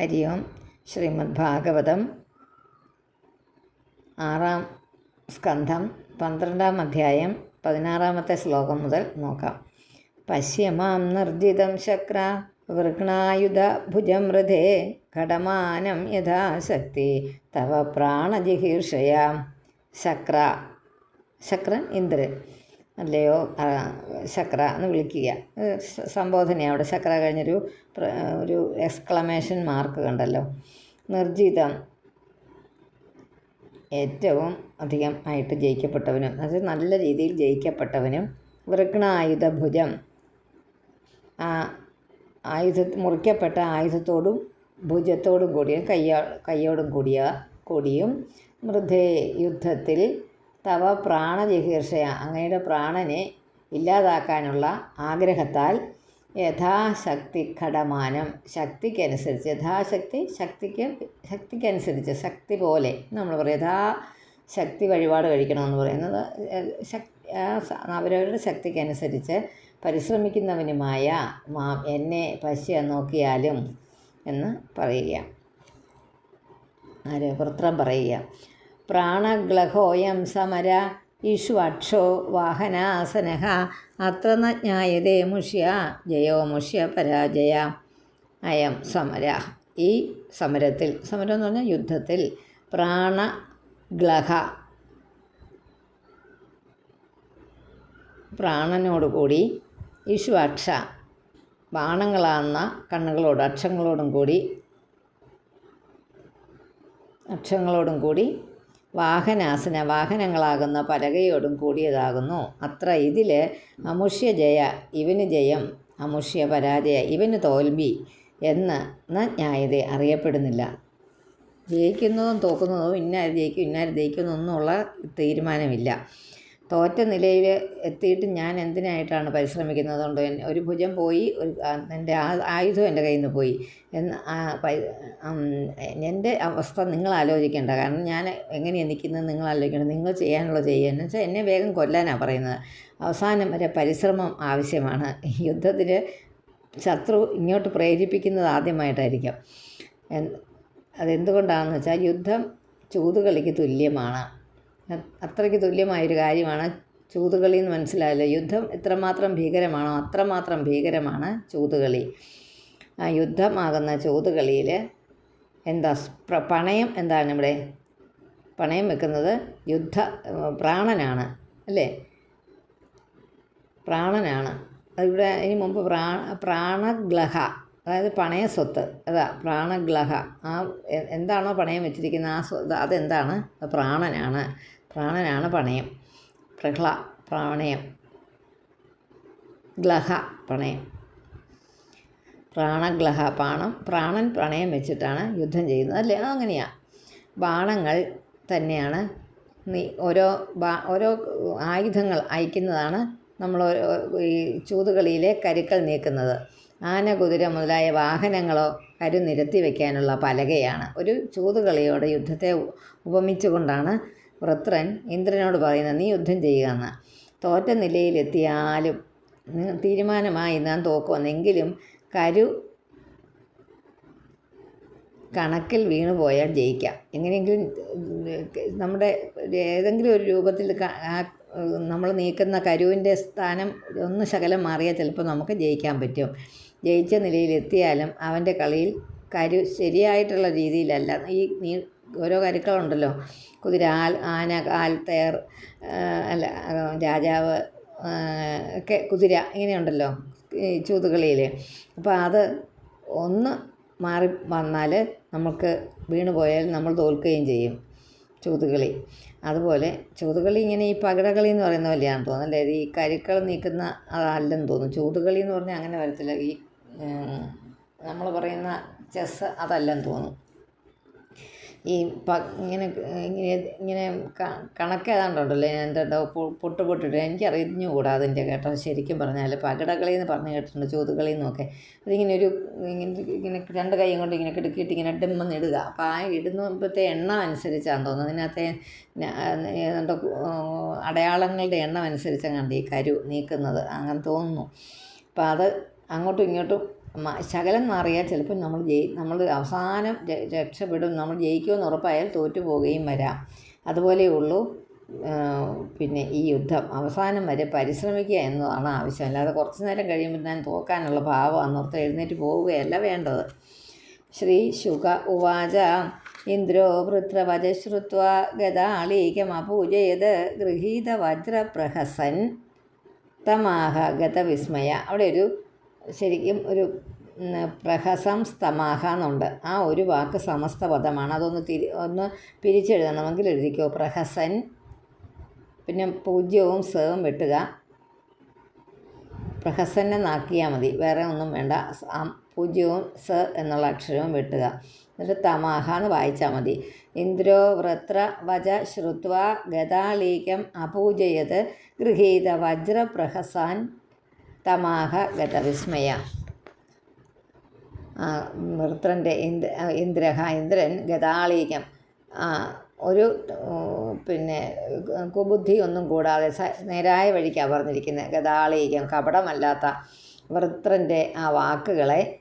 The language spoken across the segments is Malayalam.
ഹരി ഓം ശ്രീമദ് ഭാഗവതം ആറാം സ്കന്ധം പന്ത്രണ്ടാം അധ്യായം പതിനാറാമത്തെ ശ്ലോകം മുതൽ നോക്കാം. പശ്യമാം നിർജിതം ശക്ര വൃഗ്ണായുധ ഭുജമൃതേ ഘടമാനം യഥാശക്തി തവ പ്രാണജിഹീർഷയാം ശക്ര ശക്രൻ ഇന്ദ്രൻ. അല്ലയോ ശക്ര എന്ന് വിളിക്കുക. സംബോധനയാണ് അവിടെ ശക്ര കഴിഞ്ഞൊരു ഒരു എക്സ്ക്ലമേഷൻ മാർക്ക് കണ്ടല്ലോ. നിർജിതം. ഏറ്റവും അധികം ആയിട്ട് ജയിക്കപ്പെട്ടവനും അത് നല്ല രീതിയിൽ ജയിക്കപ്പെട്ടവനും വൃഗ്ണായുധ ഭുജം ആ ആയുധ മുറിക്കപ്പെട്ട ആയുധത്തോടും ഭുജത്തോടും കൂടിയ കയ്യ കയ്യോടും കൂടിയ കൂടിയും മൃദേ യുദ്ധത്തിൽ തവ പ്രാണജിഹീർഷയ അങ്ങയുടെ പ്രാണനെ ഇല്ലാതാക്കാനുള്ള ആഗ്രഹത്താൽ യഥാശക്തി ഘടമാനം ശക്തിക്കനുസരിച്ച് യഥാശക്തി ശക്തിക്ക് ശക്തിക്കനുസരിച്ച് ശക്തി പോലെ നമ്മൾ പറയും. യഥാശക്തി വഴിപാട് കഴിക്കണമെന്ന് പറയുന്നത് ശക്തി ശക് അവരവരുടെ ശക്തിക്കനുസരിച്ച് പരിശ്രമിക്കുന്നവനുമായ മാ എന്നെ പശ്യ നോക്കിയാലും എന്ന് പറയുക. ആര്? വൃത്രം പറയുക. പ്രാണഗ്ലഹോയം സമര ഇഷ്വക്ഷോ വാഹനാസന അത്ര ന ജ്ഞായതേ മുഷ്യ ജയോ മുഷ്യ പരാജയ. അയം സമര. ഈ സമരത്തിൽ സമരം എന്ന് പറഞ്ഞാൽ യുദ്ധത്തിൽ പ്രാണഗ്ലഹ പ്രാണനോടുകൂടി ഇഷ്വക്ഷ ബാണങ്ങളാന്ന കണ്ണുകളോട് അക്ഷങ്ങളോടും കൂടി അക്ഷങ്ങളോടും കൂടി വാഹനാസന വാഹനങ്ങളാകുന്ന പലകയോടും കൂടിയതാകുന്നു. അത്ര ഇതിൽ അമുഷ്യ ജയ ഇവന് ജയം അമുഷ്യ പരാജയ ഇവന് തോൽവി എന്ന ന്യായത അറിയപ്പെടുന്നില്ല. ജയിക്കുന്നതും തോക്കുന്നതും ഇന്നാര് ജയിക്കും ഇന്നാര് ജയിക്കും എന്നുള്ള തീരുമാനമില്ല. തോറ്റ നിലയിൽ എത്തിയിട്ട് ഞാൻ എന്തിനായിട്ടാണ് പരിശ്രമിക്കുന്നത് കൊണ്ട് ഒരു ഭുജം പോയി ഒരു എന്റെ ആ ആയുധം എന്റെ കയ്യിൽ നിന്ന് പോയി. എന്ന് എന്റെ അവസ്ഥ നിങ്ങൾ ആലോചിക്കേണ്ട. കാരണം ഞാൻ എങ്ങനെയാണ് നിൽക്കുന്നത് നിങ്ങൾ ആലോചിക്കണം നിങ്ങൾ ചെയ്യാനുള്ള ചെയ്യുക എന്ന് വെച്ചാൽ എന്നെ വേഗം കൊല്ലാനാണ് പറയുന്നത്. അവസാനം വരെ പരിശ്രമം ആവശ്യമാണ്. യുദ്ധത്തിൽ ശത്രു ഇങ്ങോട്ട് പ്രേരിപ്പിക്കുന്നത് ആദ്യമായിട്ടായിരിക്കും. അതെന്തുകൊണ്ടാണെന്ന് വെച്ചാൽ യുദ്ധം ചൂതുകളിക്ക് തുല്യമാണ്. അത്രയ്ക്ക് തുല്യമായൊരു കാര്യമാണ്. ചൂതുകളി എന്ന് മനസ്സിലായല്ലോ. യുദ്ധം എത്രമാത്രം ഭീകരമാണോ അത്രമാത്രം ഭീകരമാണ് ചൂതുകളി. ആ യുദ്ധമാകുന്ന ചൂതുകളിയിൽ എന്താ പണയം എന്താണ് ഇവിടെ? പണയം വെക്കുന്നത് യുദ്ധ പ്രാണനാണ് അല്ലേ? പ്രാണനാണ്. അതിവിടെ ഇനി മുമ്പ് പ്രാ പ്രാണഗ്ലഹ അതായത് പണയ സ്വത്ത് അതാ പ്രാണഗ്ലഹ. ആ എന്താണോ പണയം വെച്ചിരിക്കുന്നത് ആ സ്വത്ത് അതെന്താണ്? പ്രാണനാണ്. പ്രാണനാണ് പണയം പ്രഹ്ള പ്രാണയം. ഗ്ലഹ പ്രണയം. പ്രാണഗ്ലഹ പാണം. പ്രാണൻ പ്രണയം വെച്ചിട്ടാണ് യുദ്ധം ചെയ്യുന്നത്. അല്ലേ? അങ്ങനെയാണ് ബാണങ്ങൾ തന്നെയാണ്. നീ ഓരോ ബാ ഓരോ ആയുധങ്ങൾ അയക്കുന്നതാണ് നമ്മൾ ഈ ചൂതുകളിയിലെ കരുക്കൾ നീക്കുന്നത്. ആന കുതിര മുതലായ വാഹനങ്ങളോ കരു നിരത്തി വയ്ക്കാനുള്ള പലകയാണ്. ഒരു ചൂതുകളിയോട് യുദ്ധത്തെ ഉപമിച്ചുകൊണ്ടാണ് വൃത്രൻ ഇന്ദ്രനോട് പറയുന്നത് നീ യുദ്ധം ചെയ്യുക എന്ന്. തോറ്റ നിലയിലെത്തിയാലും തീരുമാനമായി ഞാൻ തോക്കുമെന്നെങ്കിലും കരു കണക്കിൽ വീണു പോയാൽ ജയിക്കാം. എങ്ങനെയെങ്കിലും നമ്മുടെ ഏതെങ്കിലും ഒരു രൂപത്തിൽ നമ്മൾ നീക്കുന്ന കരുവിന്റെ സ്ഥാനം ഒന്ന് ശകലം മാറിയാൽ ചിലപ്പോൾ നമുക്ക് ജയിക്കാൻ പറ്റും. ജയിച്ച നിലയിലെത്തിയാലും അവന്റെ കളിയിൽ കരു ശരിയായിട്ടുള്ള രീതിയിലല്ല. ഈ നീ ഓരോ കരുക്കളുണ്ടല്ലോ. കുതിര ആൽ ആന ആൽത്തയർ അല്ല രാജാവ് ഒക്കെ കുതിര ഇങ്ങനെയുണ്ടല്ലോ ഈ ചൂതുകളിയിൽ അപ്പോൾ അത് ഒന്ന് മാറി വന്നാൽ നമുക്ക് വീണ് പോയാൽ നമ്മൾ തോൽക്കുകയും ചെയ്യും ചൂതുകളി. അതുപോലെ ചൂതുകളി ഇങ്ങനെ ഈ പകടകളി എന്ന് പറയുന്ന പോലെയാണെന്ന് തോന്നുന്നു അല്ലേ ഈ കരുക്കൾ നീക്കുന്ന അതല്ലെന്ന് തോന്നുന്നു. ചൂതുകളി എന്ന് പറഞ്ഞാൽ അങ്ങനെ വരത്തില്ല. ഈ നമ്മൾ പറയുന്ന ചെസ്സ് അതല്ലെന്ന് തോന്നുന്നു. ഈ ഇങ്ങനെ ഇങ്ങനെ ഇങ്ങനെ കണക്ക് ഏതാണ്ടുണ്ടല്ലോ എന്റെ പൊട്ട് പൊട്ടിട്ട് എനിക്ക് അറിഞ്ഞുകൂടാ അതിന്റെ കേട്ടോ. ശരിക്കും പറഞ്ഞാൽ പകടകളി എന്ന് പറഞ്ഞ് കേട്ടിട്ടുണ്ട് ചൂതുകളി എന്നൊക്കെ അതിങ്ങനെ ഒരു ഇങ്ങനെ ഇങ്ങനെ രണ്ട് കൈയും കൊണ്ട് ഇങ്ങനെ കിടക്കിയിട്ട് ഇങ്ങനെ ഡെമ്മെന്ന് ഇടുക. അപ്പോൾ ആ ഇടുന്നപ്പോഴത്തെ എണ്ണം അനുസരിച്ചാണ് തോന്നുന്നത് അതിനകത്തെ ഏതാണ്ട് അടയാളങ്ങളുടെ എണ്ണം അനുസരിച്ചാണ് ഈ കരു നീക്കുന്നത് അങ്ങനെ തോന്നുന്നു. അപ്പോൾ അത് അങ്ങോട്ടും ഇങ്ങോട്ടും ശകലം മാറിയാൽ ചിലപ്പോൾ നമ്മൾ ജയി നമ്മൾ അവസാനം രക്ഷപ്പെടും. നമ്മൾ ജയിക്കുമെന്ന് ഉറപ്പായാൽ തോറ്റു പോവുകയും വരാം അതുപോലെയുള്ളൂ പിന്നെ ഈ യുദ്ധം. അവസാനം വരെ പരിശ്രമിക്കുക എന്നതാണ് ആവശ്യം. അല്ലാതെ കുറച്ച് നേരം കഴിയുമ്പോൾ ഞാൻ തോക്കാനുള്ള ഭാവം അന്നോർത്ത് എഴുന്നേറ്റ് പോവുകയല്ല വേണ്ടത്. ശ്രീ ശുക ഉവാച ഇന്ദ്രോ വൃത്രവച ശ്രുത്വ ഗതാളീകമപൂജയത് ഗൃഹീത വജ്രപ്രഹസൻ തമാഹ ഗതവിസ്മയ. അവിടെ ഒരു ശരിക്കും ഒരു പ്രഹസം സ്തമാഹ എന്നുണ്ട് ആ ഒരു വാക്ക് സമസ്ത പദമാണ് അതൊന്ന് തിരി ഒന്ന് പിരിച്ചെഴുതണമെങ്കിൽ എഴുതിക്കോ. പ്രഹസൻ പിന്നെ പൂജ്യവും സേവും വെട്ടുക. പ്രഹസന്നെന്നാക്കിയാൽ മതി. വേറെ ഒന്നും വേണ്ട. പൂജ്യവും സ എന്നുള്ള അക്ഷരവും വെട്ടുക. എന്നിട്ട് തമാഹ എന്ന് വായിച്ചാൽ മതി. ഇന്ദ്രോ വ്രത്ര വജ ശ്രുത്വ ഗതാളീകം അപൂജയത് ഗൃഹീത വജ്രപ്രഹസാൻ തമാഹ ഗതവിസ്മയ. വൃത്രന്റെ ഇന്ദ്ര ഇന്ദ്രൻ ഗതാളീകം. ഒരു പിന്നെ കുബുദ്ധി ഒന്നും കൂടാതെ നേരായ വഴിക്ക് അവർന്നിരിക്കുന്ന ഗതാളീകം കപടമല്ലാത്ത വൃത്രന്റെ ആ വാക്കുകളെ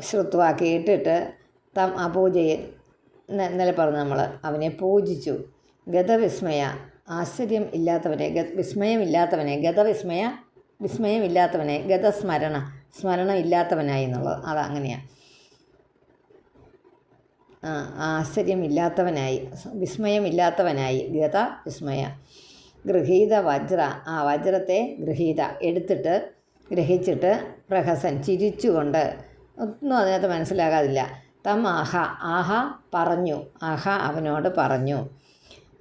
ശ്രുത്വ കേട്ടിട്ട് തം ഇന്ന- ഇന്നലെ പറഞ്ഞു നമ്മൾ അവനെ പൂജിച്ചു. ഗതവിസ്മയ. ആശ്ചര്യം ഇല്ലാത്തവനെ വിസ്മയമില്ലാത്തവനെ ഗതവിസ്മയ വിസ്മയമില്ലാത്തവനെ ഗതസ്മരണ സ്മരണമില്ലാത്തവനായി എന്നുള്ളത്. അത് അങ്ങനെയാണ് ആശ്ചര്യമില്ലാത്തവനായി വിസ്മയമില്ലാത്തവനായി ഗത വിസ്മയ ഗൃഹീത വജ്ര. ആ വജ്രത്തെ ഗൃഹീത എടുത്തിട്ട് ഗ്രഹിച്ചിട്ട് പ്രഹസൻ ചിരിച്ചുകൊണ്ട് ഒന്നും അതിനകത്ത് മനസ്സിലാകാതില്ല. തം ആഹ ആഹ പറഞ്ഞു ആഹ അവനോട് പറഞ്ഞു.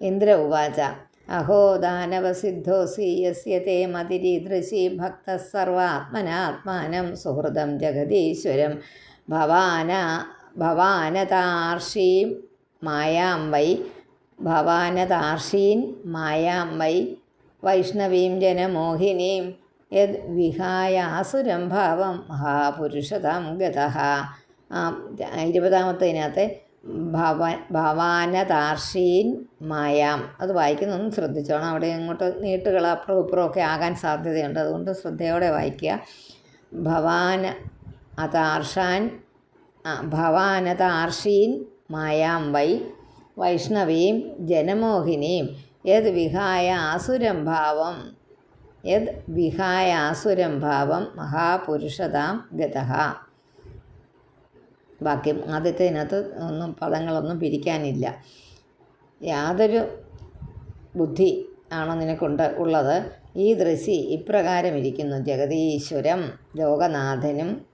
ഇന്ദ്ര ഉവാച അഹോ ദാനവസിദ്ധോസി യസ്യ തേ ഭക്ത സർവാത്മനാത്മാനം സുഹൃദം ജഗദീശ്വരം ഭവാന ഭവാനതാർഷീം മായാം വൈ ഭവാനതാർഷീൻ മായാം വൈ വൈഷ്ണവീം ജനമോഹിനീം യദ് വിഹായാസുരം ഭാവം മഹാപുരുഷതാം ഗത ഇരുപതാമത്തതിനകത്ത് ഭവ ഭവാനതാർഷീൻ മായാം. അത് വായിക്കുന്നൊന്നും ശ്രദ്ധിച്ചോണം. അവിടെ ഇങ്ങോട്ട് നീട്ടുകൾ അപ്പുറം ഇപ്പുറം ഒക്കെ ആകാൻ സാധ്യതയുണ്ട്. അതുകൊണ്ട് ശ്രദ്ധയോടെ വായിക്കുക. ഭവാന അതാർഷാൻ ഭവാനദാർഷീൻ മായാം വൈ. വൈഷ്ണവീം ജനമോഹിനിയും യത് വിഹായ ആസുരം ഭാവം. യത് വിഹായ ആസുരം ഭാവം. മഹാപുരുഷതാം ഗതഃ ബാക്കി ആദ്യത്തേതിനകത്ത് ഒന്നും പദങ്ങളൊന്നും പിരിക്കാനില്ല. യാതൊരു ബുദ്ധി ആണോ നിനക്കുണ്ട് ഉള്ളത്? ഈ ദൃശി ഇപ്രകാരം ഇരിക്കുന്നു ജഗതീശ്വരം ലോകനാഥനും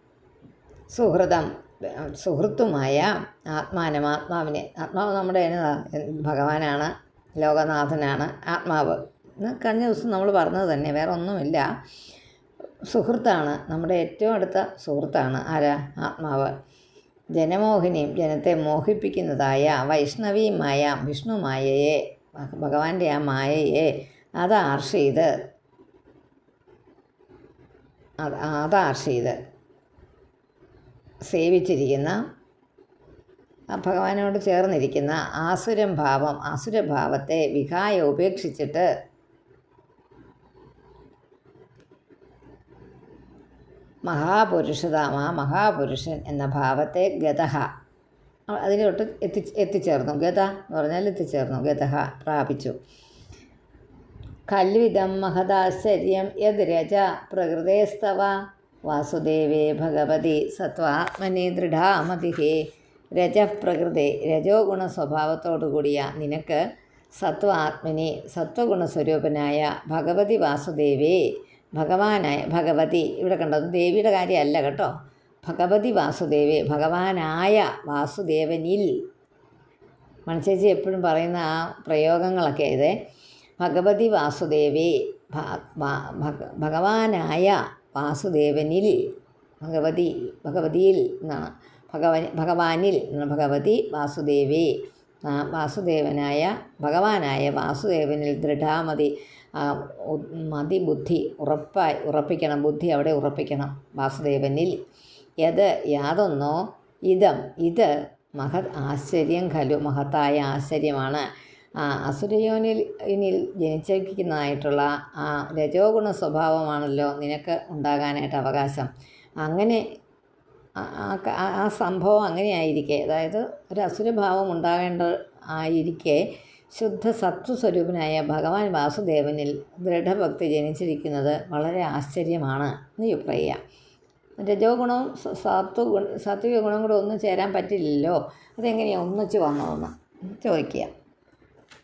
സുഹൃതം സുഹൃത്തുമായ ആത്മാനം ആത്മാവിനെ. ആത്മാവ് നമ്മുടെ ഭഗവാനാണ് ലോകനാഥനാണ് ആത്മാവ്. കഴിഞ്ഞ ദിവസം നമ്മൾ പറഞ്ഞത് തന്നെ വേറെ ഒന്നുമില്ല. സുഹൃത്താണ് നമ്മുടെ ഏറ്റവും അടുത്ത സുഹൃത്താണ്. ആരാ? ആത്മാവ്. ജനമോഹിനിയും ജനത്തെ മോഹിപ്പിക്കുന്നതായ വൈഷ്ണവിയുമായ വിഷ്ണു മായയെ ഭഗവാന്റെ ആ മായയെ അത് ആർഷ ചെയ്ത് അത് അത് സേവിച്ചിരിക്കുന്ന ഭഗവാനോട് ചേർന്നിരിക്കുന്ന ആസുരം ഭാവം ആസുരഭാവത്തെ വിഹായ ഉപേക്ഷിച്ചിട്ട് മഹാപുരുഷതാം മഹാപുരുഷൻ എന്ന ഭാവത്തെ ഗതഹ അതിലോട്ട് എത്തി എത്തിച്ചേർന്നു. ഗത എന്ന് പറഞ്ഞാൽ എത്തിച്ചേർന്നു. ഗതഹ പ്രാപിച്ചു. കൽവിധം മഹദാശ്ചര്യം യത് രജ പ്രകൃതേസ്തവ വാസുദേവേ ഭഗവതി സത്വാത്മനെ ദൃഢാമതിഹേ. രജപ്രകൃതി രജോ ഗുണ സ്വഭാവത്തോടു കൂടിയ നിനക്ക് സത്വാത്മനി സത്വഗുണസ്വരൂപനായ ഭഗവതി വാസുദേവേ ഭഗവാനായ ഭഗവതി. ഇവിടെ കണ്ടത് ദേവിയുടെ കാര്യമല്ല കേട്ടോ. ഭഗവതി വാസുദേവി ഭഗവാനായ വാസുദേവനിൽ. മണിച്ചേച്ചി എപ്പോഴും പറയുന്ന ആ പ്രയോഗങ്ങളൊക്കെ ഇത്. ഭഗവതി വാസുദേവി ഭഗവാനായ വാസുദേവനിൽ. ഭഗവതി ഭഗവതിയിൽ എന്നാണ് ഭഗവൻ ഭഗവാനിൽ ഭഗവതി വാസുദേവേ. വാസുദേവനായ ഭഗവാനായ വാസുദേവനിൽ ദൃഢാമതി ആ, മതി ബുദ്ധി ഉറപ്പായി ഉറപ്പിക്കണം ബുദ്ധി അവിടെ ഉറപ്പിക്കണം വാസുദേവനിൽ. യത് യാതൊന്നോ ഇതം ഇത് മഹത് ആശ്ചര്യം ഖലു മഹത്തായ ആശ്ചര്യമാണ്. അസുരയോനിൽ ഇനിൽ ജനിച്ചിരിക്കുന്നതായിട്ടുള്ള ആ രജോഗുണ സ്വഭാവമാണല്ലോ നിനക്ക് ഉണ്ടാകാനായിട്ട് അവകാശം. അങ്ങനെ ആ- സംഭവം അങ്ങനെയായിരിക്കെ. അതായത് ഒരു അസുരഭാവം ഉണ്ടാകേണ്ട ആയിരിക്കെ. ശുദ്ധ സത്വസ്വരൂപനായ ഭഗവാൻ വാസുദേവനിൽ ദൃഢഭക്തി ജനിച്ചിരിക്കുന്നത് വളരെ ആശ്ചര്യമാണ് എന്ന് അഭിപ്രായ രജോ ഗുണവും സത്വ ഗുണ സാത്വിക ഗുണം കൂടെ ഒന്നും ചേരാൻ പറ്റില്ലല്ലോ. അതെങ്ങനെയാണ് ഒന്നിച്ച് വന്നതെന്ന് ചോദിക്കുക.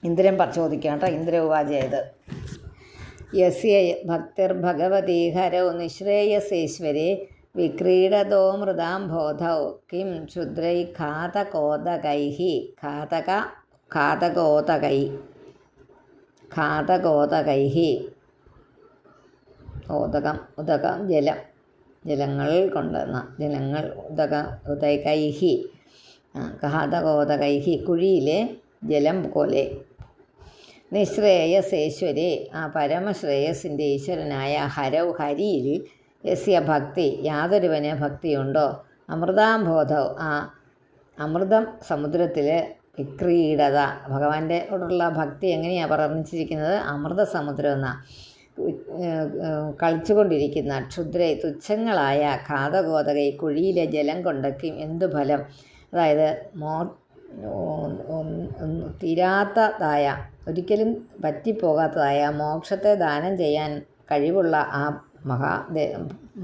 ഇന്ദ്രൻ പറ ചോദിക്കാം കേട്ടോ. ഇന്ദ്ര ഉപാചയത് യസ്യ ഭക്തിർഭഗവതി ഹരോ നിശ്രേയസേശ്വരെ വിക്രീഡതോ മൃതാം ബോധൗ കിം ക്ഷുദ്രൈ ഘാതകോദകൈ ഘാതക ഘാതകോതകൈ ഘാതകോദകൈ ഓതകം ഉദകം ജലം. ജലങ്ങൾ കൊണ്ടുവന്ന ജലങ്ങൾ ഉദക ഉദകൈഹി. ഘാതകോദകൈഹി കുഴിയിലെ ജലം പോലെ. നിശ്രേയസേശ്വരെ ആ പരമശ്രേയസിന്റെ ഈശ്വരനായ ഹരൗ ഹരിയിൽ യസ്യ ഭക്തി. യാതൊരുവന് ഭക്തിയുണ്ടോ? അമൃതാംബോധവും ആ അമൃതം സമുദ്രത്തിൽ വിക്രീഡത ഭഗവാന്റെ ഓടുള്ള ഭക്തി എങ്ങനെയാണ് വർണിച്ചിരിക്കുന്നത്? അമൃത സമുദ്രം എന്നാണ് കളിച്ചുകൊണ്ടിരിക്കുന്ന ക്ഷുദ്ര തുച്ഛങ്ങളായ ഘാതകോതകൈ കുഴിയിലെ ജലം കൊണ്ടൊക്കെ എന്തു ഫലം? അതായത് മോ തീരാത്തതായ ഒരിക്കലും പറ്റിപ്പോകാത്തതായ മോക്ഷത്തെ ദാനം ചെയ്യാൻ കഴിവുള്ള ആ മഹാ ദേ-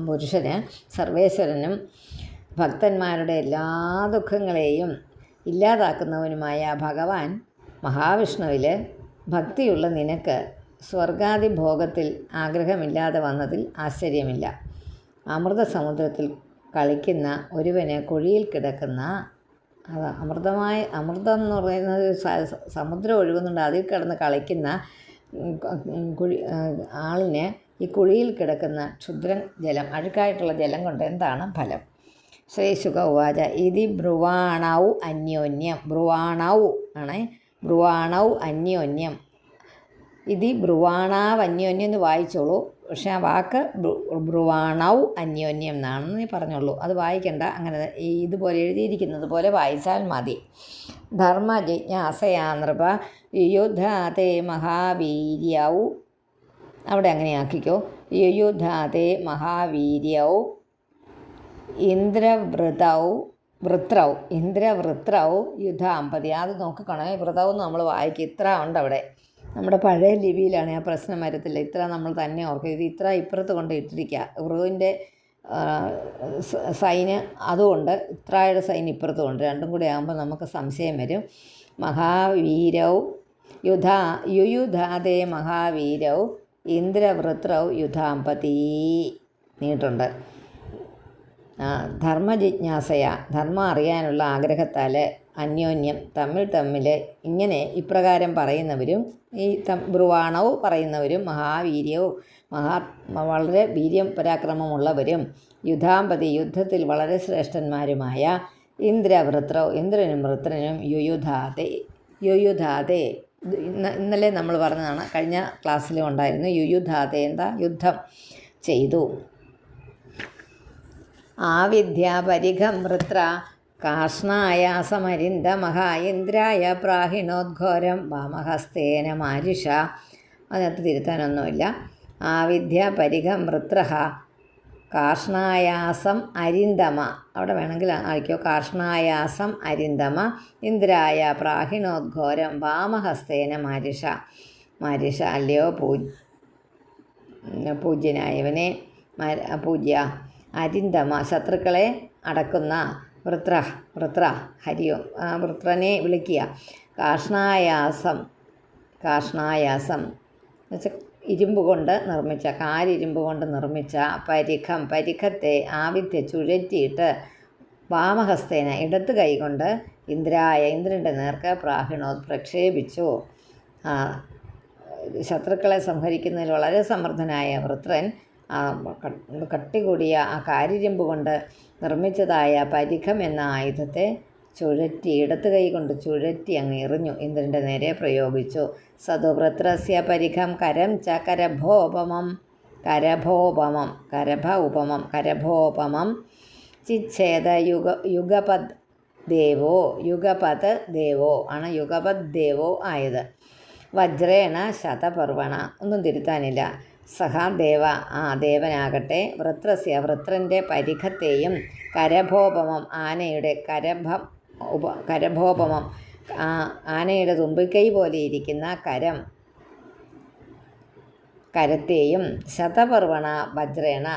പുരുഷന് സർവേശ്വരനും ഭക്തന്മാരുടെ എല്ലാ ദുഃഖങ്ങളെയും ഇല്ലാതാക്കുന്നവനുമായ ഭഗവാൻ മഹാവിഷ്ണുവിൽ ഭക്തിയുള്ള നിനക്ക് സ്വർഗാദി ഭോഗത്തിൽ ആഗ്രഹമില്ലാതെ വന്നതിൽ ആശ്ചര്യമില്ല. അമൃതസമുദ്രത്തിൽ കളിക്കുന്ന ഒരുവന് കുഴിയിൽ കിടക്കുന്ന അത് അമൃതമായ അമൃതം എന്ന് പറയുന്നത് സമുദ്രം ഒഴുകുന്നുണ്ട് അതിൽ കിടന്ന് കളിക്കുന്ന കുഴി ആളിന് ഈ കുഴിയിൽ കിടക്കുന്ന ക്ഷുദ്രൻ ജലം അഴുക്കായിട്ടുള്ള ജലം കൊണ്ട് എന്താണ് ഫലം? ശ്രീശുക ഉവാച ഇതി ബ്രുവാണൗ അന്യോന്യം. ബ്രുവാണൗ ആണ്. ബ്രുവാണൗ അന്യോന്യം. ഇതി ബ്രുവാണാവ് അന്യോന്യം എന്ന് വായിച്ചോളൂ. പക്ഷേ ആ വാക്ക് ബ്രു- ബ്രുവാണൗ അന്യോന്യം എന്നാണെന്ന് നീ പറഞ്ഞോളൂ. അത് വായിക്കണ്ട. അങ്ങനെ ഈ ഇതുപോലെ എഴുതിയിരിക്കുന്നത് പോലെ വായിച്ചാൽ മതി. ധർമ്മ ജിജ്ഞാസയാ നൃപ യുയുധാതേ മഹാവീര്യൗ അവിടെ അങ്ങനെ ആക്കിക്കോ. യുയുധാതെ മഹാവീര്യൗ ഇന്ദ്രവൃതൗ വൃത്രൗ. ഇന്ദ്രവൃത്രൗ യുദ്ധാമ്പതി. അത് നോക്കിക്കണേ. എന്ന് നമ്മൾ വായിക്കും. ഇത്ര ഉണ്ട് അവിടെ. നമ്മുടെ പഴയ ലിപിയിലാണ് ആ പ്രശ്നം വരത്തില്ല. ഇത്ര നമ്മൾ തന്നെ ഓർക്കും. ഇത് ഇത്ര ഇപ്പുറത്ത് കൊണ്ട് ഇട്ടിരിക്കുക വൃതുവിന്റെ സൈന് അതുകൊണ്ട് ഇത്രയുടെ സൈന് ഇപ്പുറത്തും ഉണ്ട്. രണ്ടും കൂടി ആകുമ്പോൾ നമുക്ക് സംശയം വരും. മഹാവീരൗ യുധാ യുയുധാതേ മഹാവീരൗ ഇന്ദ്രവൃത്രൗ യുധാമ്പതി നീട്ടുണ്ട്. ധർമ്മജിജ്ഞാസയ. ധർമ്മം അറിയാനുള്ള ആഗ്രഹത്താൽ അന്യോന്യം തമ്മിൽ തമ്മിൽ ഇങ്ങനെ ഇപ്രകാരം പറയുന്നവരും ഈ ബ്രുവാണവും പറയുന്നവരും മഹാവീര്യവും മഹാ വളരെ വീര്യം പരാക്രമമുള്ളവരും യുധാമ്പതി യുദ്ധത്തിൽ വളരെ ശ്രേഷ്ഠന്മാരുമായ ഇന്ദ്രവൃത്രവും ഇന്ദ്രനും വൃത്രനും യുയുധാതെ യുയുധാതെ ഇന്നലെ നമ്മൾ പറഞ്ഞതാണ് കഴിഞ്ഞ ക്ലാസ്സിലും ഉണ്ടായിരുന്നു യുയുധാതേന്ത യുദ്ധം ചെയ്തു. ആ ആവിദ്യാപരിഘം വൃത്ര സമരിന്ദ മഹായന്ദ്രായ പ്രാഹിണോദ്ഘോരം വാമഹസ്തേന മാരിഷ. അതിനകത്ത് തിരുത്താനൊന്നുമില്ല. ആവിദ്യാപരിഘം വൃത്ര കാഷ്ണായാസം അരിന്തമ. അവിടെ വേണമെങ്കിൽ ആയിക്കോ കാഷ്ണായാസം അരിന്തമ ഇന്ദ്രായ പ്രാഹിണോദ്ഘോരം വാമഹസ്തേന മാരിഷ. മാരിഷ അല്ലയോ? പൂ പൂജ്യനായവനെ. പൂജ്യ. അരിന്തമ ശത്രുക്കളെ അടക്കുന്ന വൃത്ര വൃത്ര ഹരിയോ വൃത്രനെ വിളിക്കുക. കാഷ്ണായാസം കാഷ്ണായാസം എന്നുവെച്ചാൽ ഇരുമ്പ് കൊണ്ട് നിർമ്മിച്ച കാലിരുമ്പ് കൊണ്ട് നിർമ്മിച്ച പരിഖം പരിഖത്തെ ആവിദ്യ ചുഴറ്റിയിട്ട് വാമഹസ്തേന ഇടത്ത് കൈകൊണ്ട് ഇന്ദ്രായ ഇന്ദ്രന്റെ നേർക്ക് പ്രാഹിണോത് പ്രക്ഷേപിച്ചു. ശത്രുക്കളെ സംഹരിക്കുന്നതിൽ വളരെ സമർത്ഥനായ വൃത്രൻ കട്ടികൂടിയ കട്ടി കൂടിയ ആ കാരിരുമ്പ് കൊണ്ട് നിർമ്മിച്ചതായ പരിഖം എന്ന ആയുധത്തെ ചുഴറ്റി ഇടത്ത് കൈ കൊണ്ട് ചുഴറ്റി അങ്ങ് എറിഞ്ഞു. ഇന്ദ്രന്റെ നേരെ പ്രയോഗിച്ചു. സതുവൃത്രസ്യ പരിഖം കരം ച കരഭോപമം കരഭോപമം കരഭ ഉപമം കരഭോപമം ചിച്ഛേദ യുഗ യുഗപദ് ദേവോ യുഗപത് ദേവോ ആണ് യുഗപത് ദേവോ ആയത്. വജ്രേണ ശതപർവണ ഒന്നും തിരുത്താനില്ല. സഹ ദേവ ആ ദേവനാകട്ടെ വൃത്രസ്യ വൃത്രന്റെ പരിഖത്തെയും കരഭോപമം ആനയുടെ കരഭം ഉപ കരഭോപമം. ആനയുടെ തുമ്പിക്കൈ പോലെ ഇരിക്കുന്ന കരം. കരത്തെയും ശതപർവണ വജ്രേണ.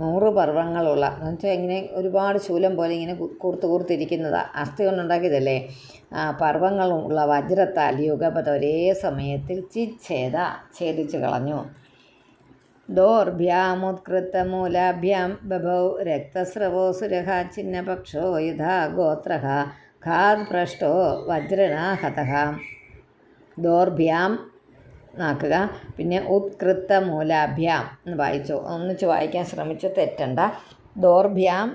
നൂറ് പർവങ്ങളുള്ള എന്ന് വെച്ചാൽ ഇങ്ങനെ ഒരുപാട് ശൂലം പോലെ ഇങ്ങനെ കൂർത്ത് കൂർത്തിരിക്കുന്നതാണ് അസ്ഥി കൊണ്ടുണ്ടാക്കിയതല്ലേ? പർവങ്ങളുള്ള വജ്രത്താൽ യുഗപത ഒരേ സമയത്തിൽ ചിച്ഛേദ ഛേദിച്ചു കളഞ്ഞു. ബഭൗ രക്തസ്രവോസുരഃ ഛിന്നപക്ഷോ യഥാ ഗോത്രഃ ഖാദ് പൃഷ്ടോ വജ്രണ ഹതഃ ദോർഭ്യാം നാക്കുക. പിന്നെ ഉത്കൃത്ത മൂലാഭ്യാം എന്ന് വായിച്ചു. ഒന്നിച്ച് വായിക്കാൻ ശ്രമിച്ച് തെറ്റണ്ട. ദോർഭ്യാം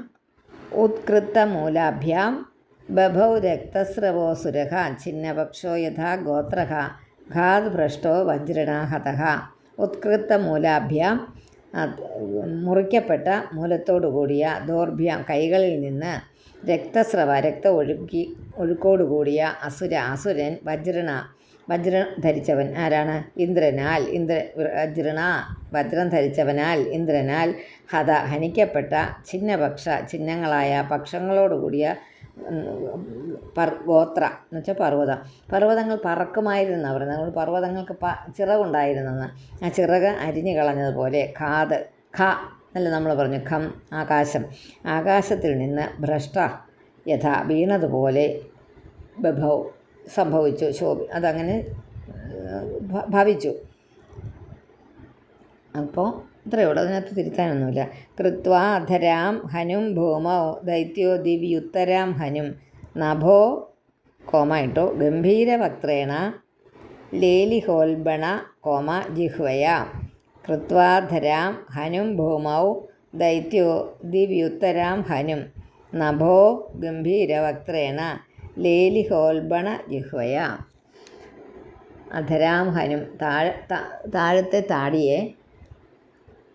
ഉത്കൃത്ത മൂലാഭ്യാം ബഭൗ രക്തസ്രവോസുരഃ ഛിന്നപക്ഷോ യഥാ ഗോത്രഃ ഘാത് ഭ്രഷ്ടോ വജ്രണാഹതഃ ഉത്കൃത്ത മൂലാഭ്യാം മുറിക്കപ്പെട്ട മൂലത്തോടു കൂടിയ ദൗർഭ്യം കൈകളിൽ നിന്ന് രക്തസ്രവ രക്ത ഒഴുക്കി ഒഴുക്കോടുകൂടിയ അസുര അസുരൻ വജ്രണ വജ്രം ധരിച്ചവൻ ആരാണ്? ഇന്ദ്രനാൽ ഇന്ദ്ര വജ്രണ വജ്രം ധരിച്ചവനാൽ ഇന്ദ്രനാൽ ഹത ഹനിക്കപ്പെട്ട ഛിന്നപക്ഷ ചിഹ്നങ്ങളായ പക്ഷങ്ങളോടുകൂടിയ പർ ഗോത്ര എന്ന് വെച്ചാൽ പർവതം. പർവതങ്ങൾ പറക്കുമായിരുന്നു പറയുന്നത് നമ്മൾ പർവതങ്ങൾക്ക് പ ചിറകുണ്ടായിരുന്നെന്ന്. ആ ചിറക് അരിഞ്ഞു കളഞ്ഞതുപോലെ ഖാദ് ഖ എന്നല്ല നമ്മൾ പറഞ്ഞു. ഖം ആകാശം. ആകാശത്തിൽ നിന്ന് ഭ്രഷ്ട യഥാ വീണതുപോലെ ബഭൗ സംഭവിച്ചു ശോഭി അതങ്ങനെ ഭവിച്ചു. അപ്പോൾ ഇത്രയേ ഉള്ളൂ. അതിനകത്ത് തിരുത്താനൊന്നുമില്ല. കൃത്വാധരാം ഹനും ഭൂമോ ദൈത്യോ ദിവ്യുത്തരാം ഹനും. നഭോ കോമ ഇട്ടു. ഗംഭീരവക്ത്രേണ ലേലിഹോൽബണ കോമ ജിഹ്വയ. കൃത്വാധരാം ഹനും ഭൂമൗ ദൈത്യോ ദിവ്യുത്തരാം ഹനും. നഭോ ഗംഭീരവക്ത്രേണ ലേലിഹോൽബണ ജിഹ്വയ. അധരാം ഹനും താഴെ താഴത്തെ താടിയെ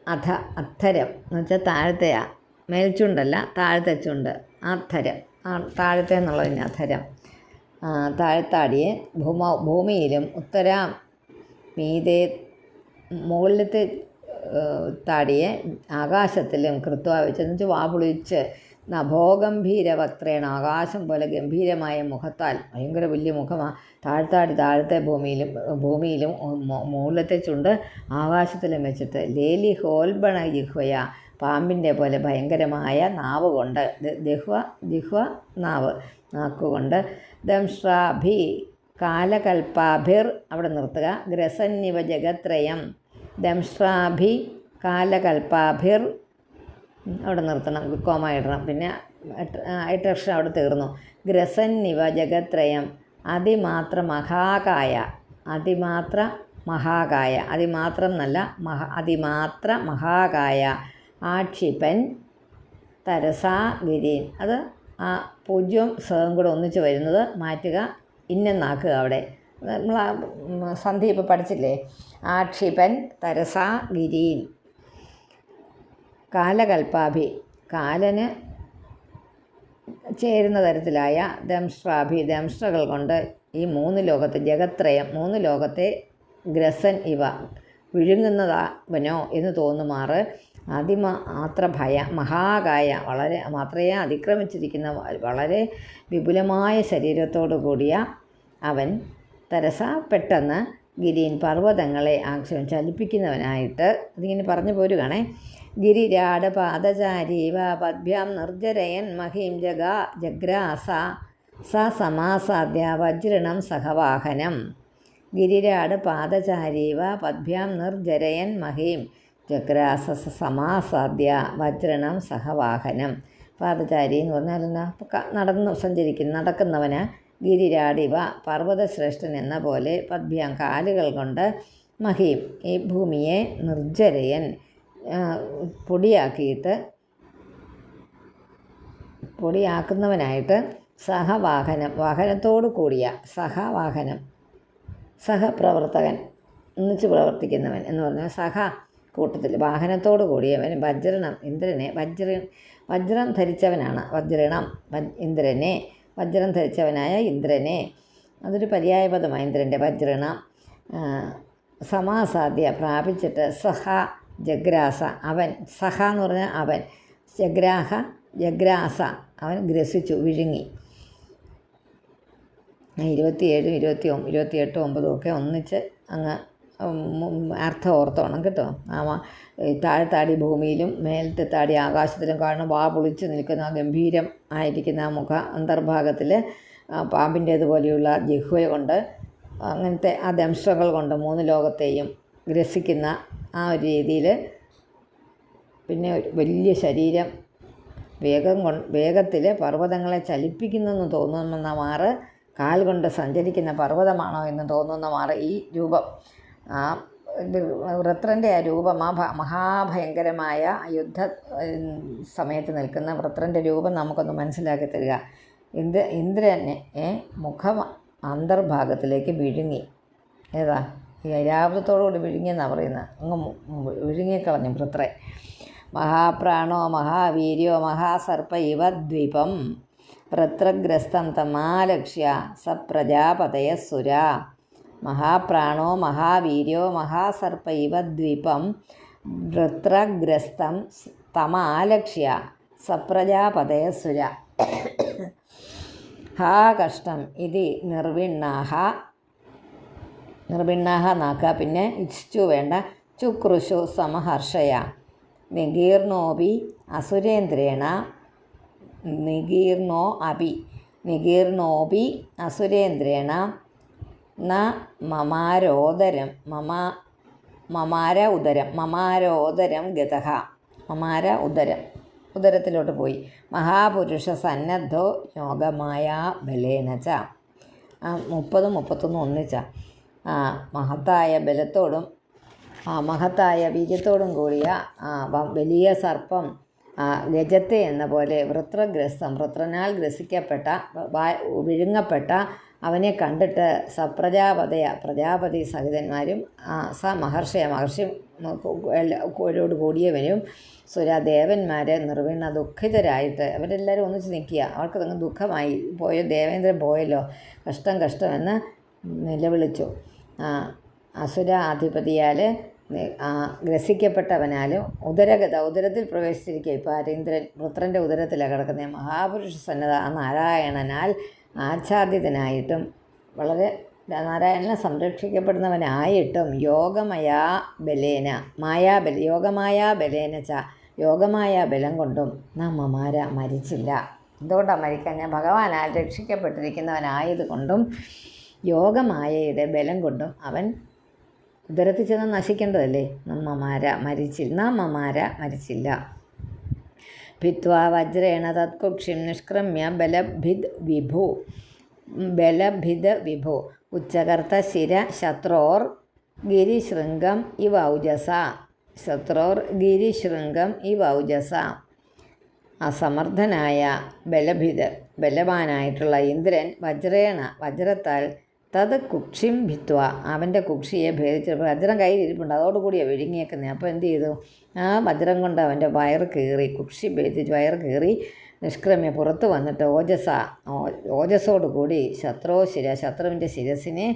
അധ അധരം എന്ന് വെച്ചാൽ താഴത്തെയാ. മേൽച്ചുണ്ടല്ല താഴത്തെ ചുണ്ട് അധരം ആ താഴത്തെ എന്നുള്ളതിന് അധരം. താഴ്ത്താടിയെ ഭൂമ ഭൂമിയിലും ഉത്തര മീതെ മുകളിലത്തെ താടിയെ ആകാശത്തിലും കൃത്വ വെച്ചെന്ന് വെച്ചാൽ വാപുളിച്ച് നഭോഗംഭീര വക്ത്രേണ ആകാശം പോലെ ഗംഭീരമായ മുഖത്താൽ ഭയങ്കര വലിയ മുഖമാണ് താഴ്ത്താടി താഴത്തെ ഭൂമിയിലും ഭൂമിയിലും മൂലത്തെ ചുണ്ട് ആകാശത്തിലും വെച്ചിട്ട് ലേലി ഹോൽബണ ജിഹ്വയ പാമ്പിന്റെ പോലെ ഭയങ്കരമായ നാവ് കൊണ്ട് ദിഹ്വ ദിഹ്വ നാവ് നാക്കുകൊണ്ട് ദംഷ്രാഭി കാലകൽപ്പാഭിർ അവിടെ നിർത്തുക. ഗ്രസന്നിവ ജഗത്രയം ദംഷ്രാഭി കാലകൽപ്പാഭിർ അവിടെ നിർത്തണം കോമ ഇടണം. പിന്നെ എട്ട് അവിടെ തീർന്നു. ഗ്രസന്നിവ ജഗത്രയം അതിമാത്ര മഹാകായ അതിമാത്ര മഹാകായ അതിമാത്രം എന്നല്ല മഹ അതിമാത്ര മഹാകായ ആക്ഷിപ്പൻ തരസാ ഗിരീൻ. അത് ആ പൂജ്യവും സ്വയം കൂടെ ഒന്നിച്ച് വരുന്നത് മാറ്റുക ഇന്നെന്നാക്കുക അവിടെ. നമ്മൾ സന്ധി ഇപ്പോൾ പഠിച്ചില്ലേ? ആക്ഷിപൻ തരസാ ഗിരീൻ. കാലകൽപ്പാഭി കാലന് ചേരുന്ന തരത്തിലായ ദംഷ്ട്രാഭി ദംഷ്ട്രകൾ കൊണ്ട് ഈ മൂന്ന് ലോകത്തെ ജഗത്രയം മൂന്ന് ലോകത്തെ ഗ്രസൻ ഇവ വിഴുങ്ങുന്നതാവനോ എന്ന് തോന്നുമാറ് അതിമാത്ര ഭയ മഹാകായ വളരെ മാത്രയെ അതിക്രമിച്ചിരിക്കുന്ന വളരെ വിപുലമായ ശരീരത്തോടു കൂടിയ അവൻ തരസ പെട്ടെന്ന് ഗിരിയൻ പർവതങ്ങളെ ആക്ഷേപം ചലിപ്പിക്കുന്നവനായിട്ട് ഇതിങ്ങനെ പറഞ്ഞു പോരുകയാണേ. ഗിരിരാട പാദചാരീവ പദ്ഭ്യാം നിർജരയൻ മഹീം ജഗാ ജഗ്രാസ സ സമാസാദ്യ വജ്രണം സഹവാഹനം ഗിരിരാട് പാദചാരീവ പദ്ഭ്യാം നിർജരയൻ മഹീം ജഗ്രാസ സമാസാദ്യ വജ്രണം സഹവാഹനം പാദചാരി എന്ന് പറഞ്ഞാൽ എന്താ? നടന്നു സഞ്ചരിക്കുന്ന നടക്കുന്നവന് ഗിരിരാടിവ പർവതശ്രേഷ്ഠൻ എന്ന പോലെ പദ്ഭ്യാം കാലുകൾ കൊണ്ട് മഹീം ഈ ഭൂമിയെ നിർജരയൻ പൊടിയാക്കിയിട്ട് പൊടിയാക്കുന്നവനായിട്ട് സഹവാഹനം വാഹനത്തോടു കൂടിയ സഹവാഹനം സഹപ്രവർത്തകൻ ഒന്നിച്ച് പ്രവർത്തിക്കുന്നവൻ എന്ന് പറഞ്ഞാൽ സഹ കൂട്ടത്തിൽ വാഹനത്തോടു കൂടിയവൻ വജ്രണം ഇന്ദ്രനെ വജ്ര വജ്രം ധരിച്ചവനാണ്. വജ്രണം വജ് ഇന്ദ്രനെ വജ്രം ധരിച്ചവനായ ഇന്ദ്രനെ. അതൊരു പര്യായപദമാണ് ഇന്ദ്രന്റെ വജ്രണം. സമാസാദ്യ പ്രാപിച്ചിട്ട് സഹ ജഗ്രാസ. അവൻ സഹ എന്ന് പറഞ്ഞാൽ അവൻ. ജഗ്രാഹ ജഗ്രാസ. അവൻ ഗ്രസിച്ചു വിഴുങ്ങി. ഇരുപത്തിയേഴും ഇരുപത്തി ഇരുപത്തിയെട്ടും ഒമ്പതും ഒക്കെ ഒന്നിച്ച് അങ്ങ് അർത്ഥം ഓർത്തോണം കേട്ടോ. ആ താഴെത്താടി ഭൂമിയിലും മേലത്തെ താടി ആകാശത്തിലും കാണുന്ന വാ പൊളിച്ച് നിൽക്കുന്ന ആ ഗംഭീരം ആയിരിക്കുന്ന ആ മുഖ അന്തർഭാഗത്തിൽ പാമ്പിന്റേതുപോലെയുള്ള ജിഹ്വ കൊണ്ട് അങ്ങനത്തെ ആ ദംശങ്ങൾ കൊണ്ട് മൂന്ന് ലോകത്തെയും ഗ്രസിക്കുന്ന ആ ഒരു രീതിയിൽ പിന്നെ വലിയ ശരീരം വേഗം കൊ വേഗത്തിൽ പർവതങ്ങളെ ചലിപ്പിക്കുന്നെന്ന് തോന്നുന്ന മാറ് കാൽ കൊണ്ട് സഞ്ചരിക്കുന്ന പർവതമാണോ എന്ന് തോന്നുന്ന മാറ് ഈ രൂപം. ആ വൃത്രന്റെ ആ രൂപം ആ മഹാഭയങ്കരമായ യുദ്ധ സമയത്ത് നിൽക്കുന്ന വൃത്രന്റെ രൂപം നമുക്കൊന്ന് മനസ്സിലാക്കി തരിക. ഇന്ദ്ര ഇന്ദ്രനെ മുഖം അന്തർഭാഗത്തിലേക്ക് വിഴുങ്ങി. ഏതാ? ഈ വിഴുങ്ങിയെന്നാ പറയുന്നത്. അങ്ങ് വിഴുങ്ങിക്കളഞ്ഞു വൃത്രെ. മഹാപ്രാണോ മഹാവീര്യോ മഹാസർപ്പ ഇവ ദ്വീപം. വൃത്രഗ്രസ്തം തമാലക്ഷ്യ സ പ്രജാപതയസുര മഹാപ്രാണോ മഹാവീര്യോ മഹാസർപ്പ ഇവ ദ്വീപം. വൃത്രഗ്രസ്തം തമാലക്ഷ്യ സപ്രജാപതയ സുര. ഹാ കഷ്ടം ഇതി നിർവിണ്ണാഹ. നിർവിണ്ണാഹ നാക്ക. പിന്നെ ഇച്ഛു വേണ്ട. ചുക്രുഷു സമഹർഷയ. നികീർണോപി അസുരേന്ദ്രേണ. നികീർണോ അപി. നികീർണോപി അസുരേന്ദ്രേണ. ന മമാരോദരം. മമ മമാര ഉദരം. മമാരോദരം ഗതഹ. മമാര ഉദരം. ഉദരത്തിലോട്ട് പോയി. മഹാപുരുഷ സന്നദ്ധോ യോഗമായ ബലേനച്ച മുപ്പതും മുപ്പത്തൊന്നും ഒന്നിച്ച. മഹത്തായ ബലത്തോടും മഹത്തായ വീര്യത്തോടും കൂടിയ വലിയ സർപ്പം ഗജത്തെ എന്ന പോലെ വൃത്രഗ്രസ്തം വൃത്രനാൽ ഗ്രസിക്കപ്പെട്ട വിഴുങ്ങപ്പെട്ട അവനെ കണ്ടിട്ട് സപ്രജാപതയ പ്രജാപതി സഹിതന്മാരും സ മഹർഷിയ മഹർഷി കോരോട് കൂടിയവനും സുരാദേവന്മാർ നിർവീണ ദുഃഖിതരായിട്ട് അവരെല്ലാവരും ഒന്നിച്ച് നിൽക്കുക. അവർക്ക് തന്നെ ദുഃഖമായി. പോയോ ദേവേന്ദ്രൻ പോയല്ലോ കഷ്ടം കഷ്ടമെന്ന് നിലവിളിച്ചു. അസുരാധിപതിയാൽ ഗ്രസിക്കപ്പെട്ടവനാലും ഉദരഗത ഉദരത്തിൽ പ്രവേശിച്ചിരിക്കുക ഇപ്പോൾ ആരീന്ദ്രൻ പുത്രന്റെ ഉദരത്തിലാണ് കിടക്കുന്നത് മഹാപുരുഷ സന്നദ്ധ നാരായണനാൽ ആച്ഛാദിതനായിട്ടും വളരെ നാരായണനെ സംരക്ഷിക്കപ്പെടുന്നവനായിട്ടും യോഗമയാ ബലേന മായാബല യോഗമായ ബലേന ച യോഗമായ ബലം കൊണ്ടും നമ്മമാര മരിച്ചില്ല. എന്തുകൊണ്ടാണ് മരിക്കാൻ? ഞാൻ ഭഗവാനാൽ രക്ഷിക്കപ്പെട്ടിരിക്കുന്നവനായതുകൊണ്ടും യോഗമായയുടെ ബലം കൊണ്ടും അവൻ ഉദരത്തിൽ ചെന്ന് നശിക്കേണ്ടതല്ലേ? നമ്മമാര മരിച്ചില്ല നമ്മമാര മരിച്ചില്ല. ഭിത്വാ വജ്രേണ തത്കുക്ഷിം നിഷ്ക്രമ്യ ബലഭിദ് വിഭു ബലഭിദ് വിഭു ഉച്ചകർത്ത ശിര ശത്രോർ ഗിരിശൃംഗം ഇവൗജസ ശത്രോർ ഗിരിശൃംഗം ഇവൗജസ അസമർത്ഥനായ ബലഭിത് ബലവാനായിട്ടുള്ള ഇന്ദ്രൻ വജ്രേണ വജ്രത്താൽ തത് കുക്ഷിം ഭിത്വ. അവന്റെ കുക്ഷിയെ ഭേദിച്ച് വജ്രം കയ്യിൽ ഇരിപ്പുണ്ട്. അതോടുകൂടിയാണ് വിഴുങ്ങിയേക്കുന്നത് അപ്പോൾ എന്ത് ചെയ്തു? ആ വജ്രം കൊണ്ട് അവന്റെ വയർ കീറി കുക്ഷി ഭേദിച്ച് വയർ കീറി നിഷ്ക്രമ്യ പുറത്ത് വന്നിട്ട് ഓജസ ഓജസോട് കൂടി ശിര ശത്രുവിന്റെ ശിരസിനെ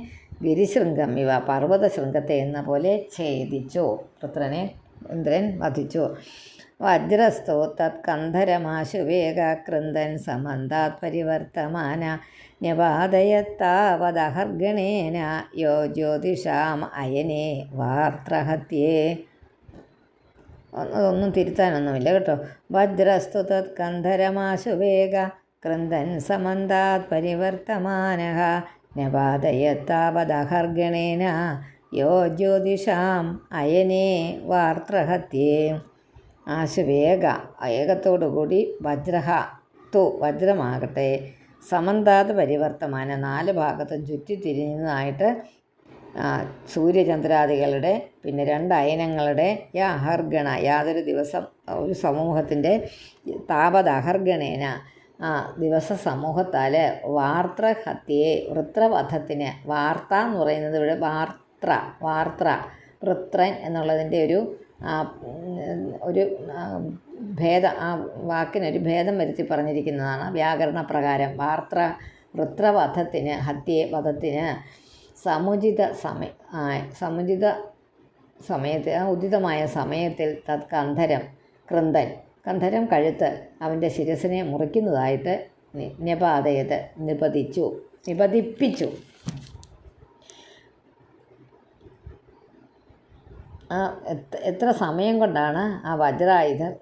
ഗിരിശൃംഗം ഇവ പർവത ശൃംഗത്തെ എന്ന പോലെ ഛേദിച്ചു. പുത്രനെ ഇന്ദ്രൻ വധിച്ചു. വജ്രസ്തോ തത്കന്ധരമാശു വേഗാകൃന്ദൻ സമന്താത് പരിവർത്തമാന ന്യപാതയത്താവദഹർഗണേന യോ ജ്യോതിഷാം അയനെ വാർത്രഹത്യേ. ഒന്നും തിരുത്താനൊന്നുമില്ല കേട്ടോ. വജ്രസ്തു തത്കന്ധരമാശു വേഗ കൃന്ദൻ സമന്താത് പരിവർത്തമാന ന്യപാതയത്താവദഹർഗണേന യോ ജ്യോതിഷാം അയനെ വാർത്രഹത്യേ. ആശുവേഗ ഏകത്തോടുകൂടി വജ്രഹ തു വജ്രമാകട്ടെ. സമന്താത് പരിവർത്തമാന നാല് ഭാഗത്തും ചുറ്റിത്തിരിഞ്ഞതായിട്ട് സൂര്യചന്ദ്രാദികളുടെ പിന്നെ രണ്ട് അയനങ്ങളുടെ അഹർഗണ യാതൊരു ദിവസം ഒരു സമൂഹത്തിന്റെ താപത അഹർഗണേന ദിവസ സമൂഹത്താൽ വാർത്രഹത്യയെ വൃത്രവധത്തിന് വാർത്ത എന്ന് പറയുന്നത് ഇവിടെ വാർത്ര വാർത്ര വൃത്രൻ എന്നുള്ളതിന്റെ ഒരു ഒരു ഭേദം ആ വാക്കിനൊരു ഭേദം വരുത്തി പറഞ്ഞിരിക്കുന്നതാണ് വ്യാകരണ പ്രകാരം. വാർത്ര വൃത്രവധത്തിന് ഹത്യേ വധത്തിന് സമുചിത സമയ സമുചിത സമയത്ത് ഉചിതമായ സമയത്തിൽ തത് കന്ധരം കൃന്തൻ കന്ധരം കഴുത്ത് അവന്റെ ശിരസിനെ മുറിക്കുന്നതായിട്ട് നിപാതയത് നിപതിച്ചു നിപതിപ്പിച്ചു. എത്ര സമയം കൊണ്ടാണ് ആ വജ്രായുധം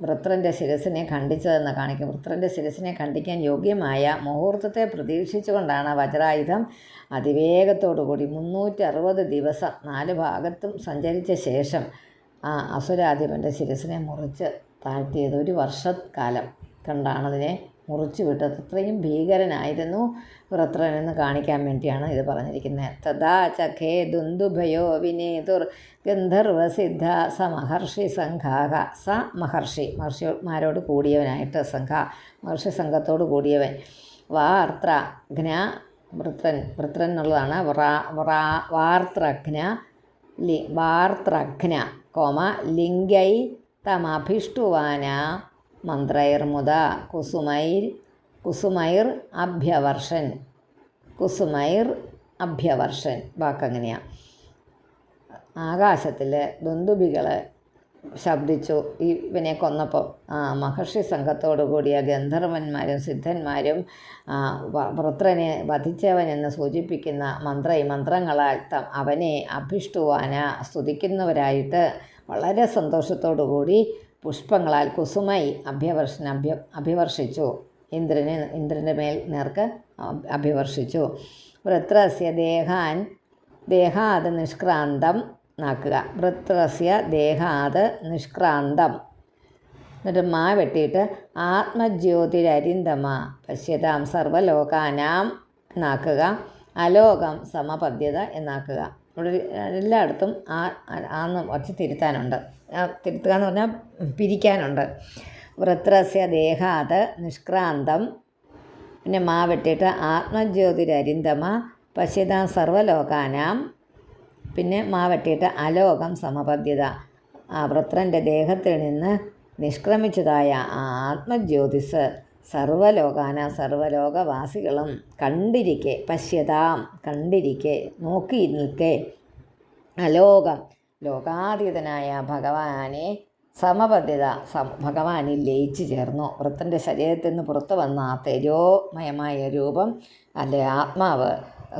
വൃത്രന്റെ ശിരസിനെ ഖണ്ഡിച്ചതെന്ന് കാണിക്കും വൃത്രന്റെ ശിരസിനെ ഖണ്ഡിക്കാൻ യോഗ്യമായ മുഹൂർത്തത്തെ പ്രതീക്ഷിച്ചുകൊണ്ടാണ് ആ വജ്രായുധം അതിവേഗത്തോടു കൂടി മുന്നൂറ്റി അറുപത് ദിവസം നാല് ഭാഗത്തും സഞ്ചരിച്ച ശേഷം ആ അസുരാധിപന്റെ ശിരസിനെ മുറിച്ച് താഴ്ത്തിയത് ഒരു വർഷക്കാലം കണ്ടാണതിനെ മുറിച്ചു വിട്ടത്. അത്രയും ഭീകരനായിരുന്നു വൃത്രനെന്ന് കാണിക്കാൻ വേണ്ടിയാണ് ഇത് പറഞ്ഞിരിക്കുന്നത്. തഥാ ചഖേ ദുന്ദുഭയോ വിനേതുർ ഗന്ധർവസിദ്ധ സ മഹർഷി സംഘാഹ. സ മഹർഷി. മഹർഷിമാരോട് കൂടിയവനായിട്ട് സംഘ. മഹർഷി സംഘത്തോട് കൂടിയവൻ. വാർത്ര ഘ്ന വൃത്രൻ. വൃത്രൻ എന്നുള്ളതാണ് വാർത്രഘ്ന ലി വാർത്രഘ്ന കോമ ലിംഗൈ തമഭിഷ്ടുവാന മന്ത്രൈർമുദ കുസുമൈർ കുസുമൈർ അഭ്യവർഷൻ കുസുമൈർ അഭ്യവർഷൻ വാക്കങ്ങനെയാണ് ആകാശത്തിൽ ദുന്ദുബികൾ ശബ്ദിച്ചു. ഈ ഇവനെ കൊന്നപ്പോൾ മഹർഷി സംഘത്തോടു കൂടിയ ഗന്ധർവന്മാരും സിദ്ധന്മാരും പുത്രനെ വധിച്ചവൻ എന്ന് സൂചിപ്പിക്കുന്ന മന്ത്ര മന്ത്രങ്ങളാൽ ത- അവനെ അഭിഷ്ടുവാന സ്തുതിക്കുന്നവരായിട്ട് വളരെ സന്തോഷത്തോടു കൂടി പുഷ്പങ്ങളാൽ കുസുമായി അഭ്യവർഷന അഭ്യ അഭിവർഷിച്ചു. ഇന്ദ്രനെ ഇന്ദ്രന്റെ മേൽ നേർക്ക് അഭിവർഷിച്ചു. വൃത്രസ്യ ദേഹാൻ ദേഹാത് നിഷ്ക്രാന്തം നാക്കുക. വൃത്രസ്യ ദേഹാത് നിഷ്ക്രാന്തം. എന്നിട്ട് മാ വെട്ടിയിട്ട് ആത്മജ്യോതിരരിന്തമ. പശ്യതാം സർവലോകാനാം എന്നാക്കുക അലോകം സമപദ്യത എന്നാക്കുക. ഇവിടെ എല്ലായിടത്തും ആ ആന്ന് കുറച്ച് തിരുത്താനുണ്ട്. തിരുത്തുക എന്ന് പറഞ്ഞാൽ പിരിക്കാനുണ്ട്. വൃത്രസ്യ ദേഹാത് നിഷ്ക്രാന്തം. പിന്നെ മാ വെട്ടിയിട്ട് ആത്മജ്യോതിരരിന്തമ പശ്യതാം സർവലോകാനാം. പിന്നെ മാ വെട്ടിയിട്ട് അലോകം സമപദ്യത ആ വൃത്രന്റെ ദേഹത്തിൽ നിന്ന് നിഷ്ക്രമിച്ചതായ ആത്മജ്യോതിസ് സർവലോകാന സർവലോകവാസികളും കണ്ടിരിക്കെ പശ്യതാം കണ്ടിരിക്കെ നോക്കി നിൽക്കെ. അലോകം. ലോകാതീതനായ ഭഗവാനെ സമബദ്ധ്യത സം ഭഗവാനിൽ ലയിച്ചു ചേർന്നു. വൃത്തന്റെ ശരീരത്തിൽ നിന്ന് പുറത്തു വന്ന ആ തെരോമയമായ രൂപം അല്ലെ ആത്മാവ്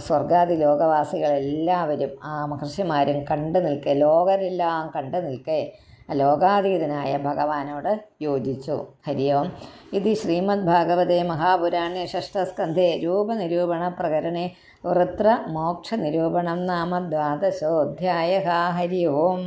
സ്വർഗാദി ലോകവാസികളെല്ലാവരും ആ മഹർഷിമാരും കണ്ടു നിൽക്കെ ലോകരെല്ലാം കണ്ടു നിൽക്കെ. ലോകാതീതനായ ഭഗവാനോട് യോജിച്ചു. ഹരി ഓം ഇത് ശ്രീമദ് ഭാഗവതേ മഹാപുരാണേ ഷഷ്ടസ്കന്ധേ രൂപനിരൂപണ പ്രകരണേ വൃത്ര മോക്ഷ നിരൂപണം നാമ ദ്വാദശോധ്യായ ഹരി ഓം